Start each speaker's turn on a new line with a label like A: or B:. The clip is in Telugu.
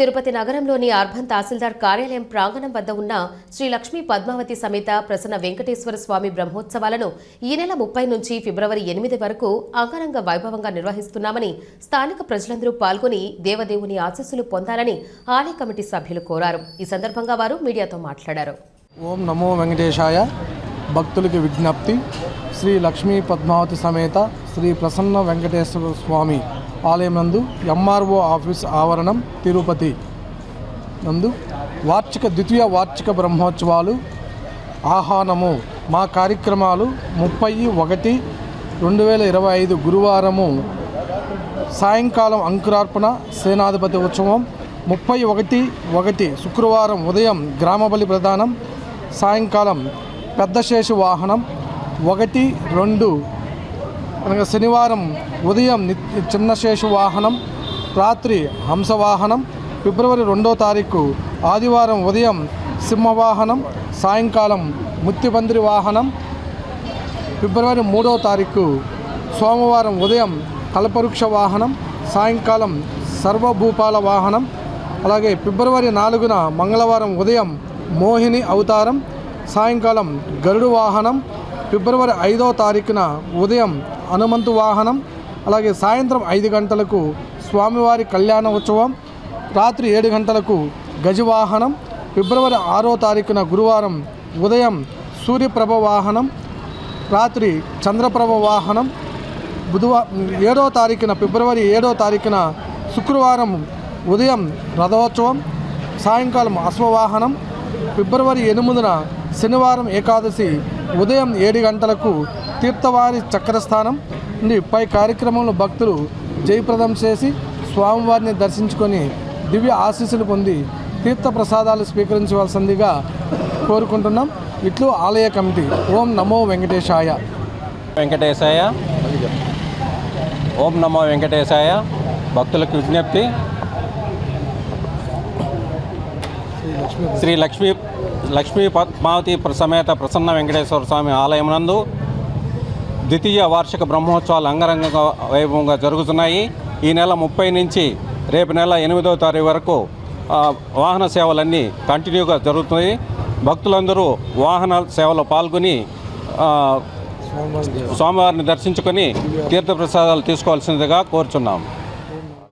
A: తిరుపతి నగరంలోని అర్బన్ తహసీల్దార్ కార్యాలయం ప్రాంగణం వద్ద ఉన్న శ్రీ లక్ష్మీ పద్మావతి సమేత ప్రసన్న వెంకటేశ్వర స్వామి బ్రహ్మోత్సవాలను ఈ నెల ముప్పై నుంచి ఫిబ్రవరి ఎనిమిది వరకు అంగరంగ వైభవంగా నిర్వహిస్తున్నామని స్థానిక ప్రజలందరూ పాల్గొని దేవదేవుని ఆశస్సులు పొందాలని ఆలయ కమిటీ సభ్యులు కోరారు. ఈ సందర్భంగా వారు మీడియాతో మాట్లాడారు.
B: ఓం నమో వెంకటేశాయ. భక్తులకి విజ్ఞప్తి. శ్రీ లక్ష్మీ పద్మావతి సమేత శ్రీ ప్రసన్న వెంకటేశ్వర స్వామి ఆలయం నందు ఎంఆర్ఓ ఆఫీస్ ఆవరణం తిరుపతి నందు వార్షిక ద్వితీయ వార్షిక బ్రహ్మోత్సవాలు ఆహ్వానము మా కార్యక్రమాలు ముప్పై ఒకటి రెండు వేల ఇరవై ఐదు గురువారము సాయంకాలం అంకురార్పణ సేనాధిపతి ఉత్సవం ముప్పై ఒకటి ఒకటి శుక్రవారం ఉదయం గ్రామబలి ప్రదానం సాయంకాలం పెద్దశేషు వాహనం ఒకటి రెండు అనగా శనివారం ఉదయం ని- వాహనం రాత్రి హంసవాహనం ఫిబ్రవరి రెండో తారీఖు ఆదివారం ఉదయం సింహవాహనం సాయంకాలం ముత్తిపందిరి వాహనం ఫిబ్రవరి మూడో తారీఖు సోమవారం ఉదయం కల్పవృక్ష వాహనం సాయంకాలం సర్వభూపాల వాహనం అలాగే ఫిబ్రవరి నాలుగున మంగళవారం ఉదయం మోహిని అవతారం సాయంకాలం గరుడు వాహనం ఫిబ్రవరి ఐదో తారీఖున ఉదయం హనుమంతు వాహనం అలాగే సాయంత్రం ఐదు గంటలకు స్వామివారి కళ్యాణ ఉత్సవం రాత్రి ఏడు గంటలకు గజవాహనం ఫిబ్రవరి ఆరో తారీఖున గురువారం ఉదయం సూర్యప్రభ వాహనం రాత్రి చంద్రప్రభ వాహనం బుధవారం ఏడో తారీఖున ఫిబ్రవరి ఏడో తారీఖున శుక్రవారం ఉదయం రథోత్సవం సాయంకాలం అశ్వవాహనం ఫిబ్రవరి ఎనిమిదిన శనివారం ఏకాదశి ఉదయం ఏడు గంటలకు తీర్థవారి చక్రస్థానం నుండి పై కార్యక్రమంలో భక్తులు జయప్రదం చేసి స్వామివారిని దర్శించుకొని దివ్య ఆశీస్సులు పొంది తీర్థ ప్రసాదాలు స్వీకరించవలసిందిగా కోరుకుంటున్నాం. ఇట్లు ఆలయ కమిటీ. ఓం నమో వెంకటేశాయ.
C: వెంకటేశాయ. ఓం నమో వెంకటేశాయ. భక్తులకు విజ్ఞప్తి. శ్రీ లక్ష్మీ లక్ష్మీ పద్మావతి ప్ర- సమేత ప్రసన్న వెంకటేశ్వర స్వామి ఆలయం నందు ద్వితీయ వార్షిక బ్రహ్మోత్సవాలు అంగరంగ వైభవంగా జరుగుతున్నాయి. ఈ నెల ముప్పై నుంచి రేపు నెల ఎనిమిదవ తారీఖు వరకు వాహన సేవలన్నీ కంటిన్యూగా జరుగుతున్నాయి. భక్తులందరూ వాహన సేవలో పాల్గొని స్వామివారిని దర్శించుకొని తీర్థప్రసాదాలు తీసుకోవాల్సిందిగా కోరుచున్నాం.